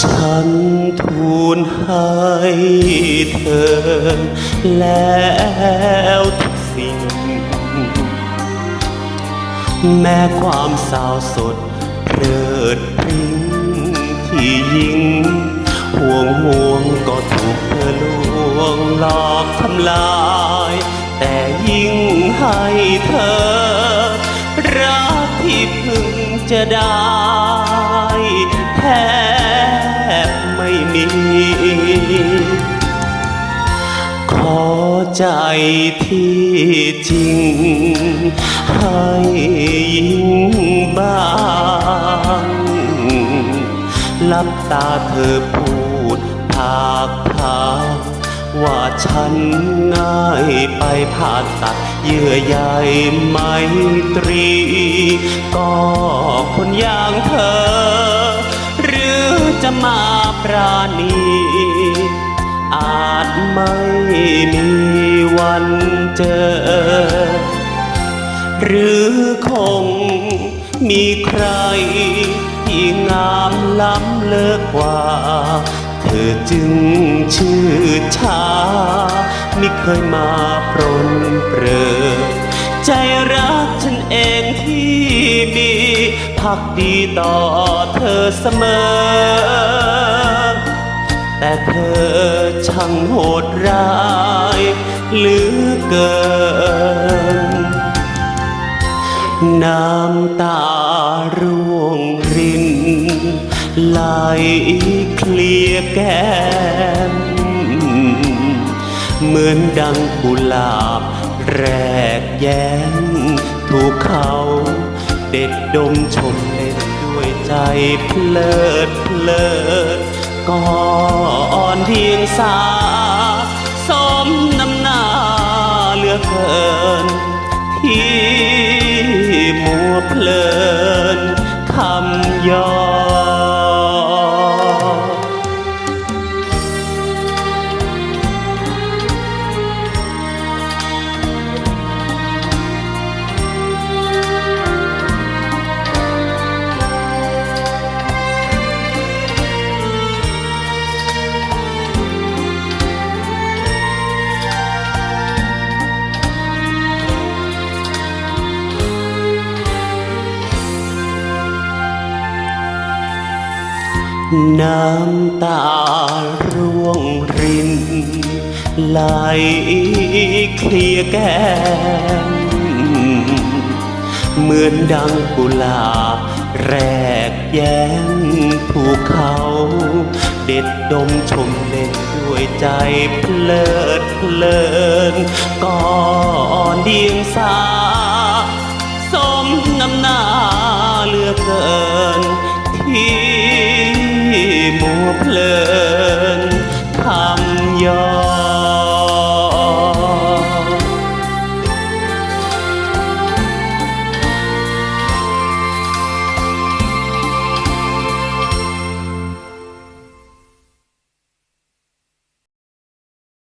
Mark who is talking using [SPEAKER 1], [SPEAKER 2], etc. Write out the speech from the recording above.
[SPEAKER 1] ฉันทูลให้เธอ แล้วทุกสิ่ง แม้ความสาวสดเพลิดพริ้งที่ยิ่งห่วงห่วงก็ถูกเธอลวงหลอกทำลาย แต่ยิ่งให้เธอ รักที่เพึงจะได้ ขอใจที่จริง ให้ยิ่งบ้างลับตาเธอพูดภาคภาว่าฉันง่ายไปผ่าตัดเยื่อใยไมตรี ก็คนอย่างเธอ จะมาปราณี อาจไม่มีวันเจอ หรือคงมีใคร ที่งามล้ำเลิกกว่า เธอจึงชื่อชาไม่เคยมาปรนเปรอใจรักฉันเองที่มีพักดีต่อเธอเสมอ เธอช่างโหดร้ายเหลือเกิน น้ำตาร่วงรินไหลเคลียแก้ม เหมือนดังกุหลาบแรกแย้มถูกเขาเด็ดดมชมเล่นด้วยใจเพลิดเพลิน ก่อนเพียงสาสม น้ำตาร่วงรินไหลเคลียแก้มเหมือนดังกุหลาบแรกแย้มถูกเขา เด็ดดมชมเล่นด้วยใจเพลิดเพลินก่อนเดียงสา สมน้ำหน้าเลือเกินที่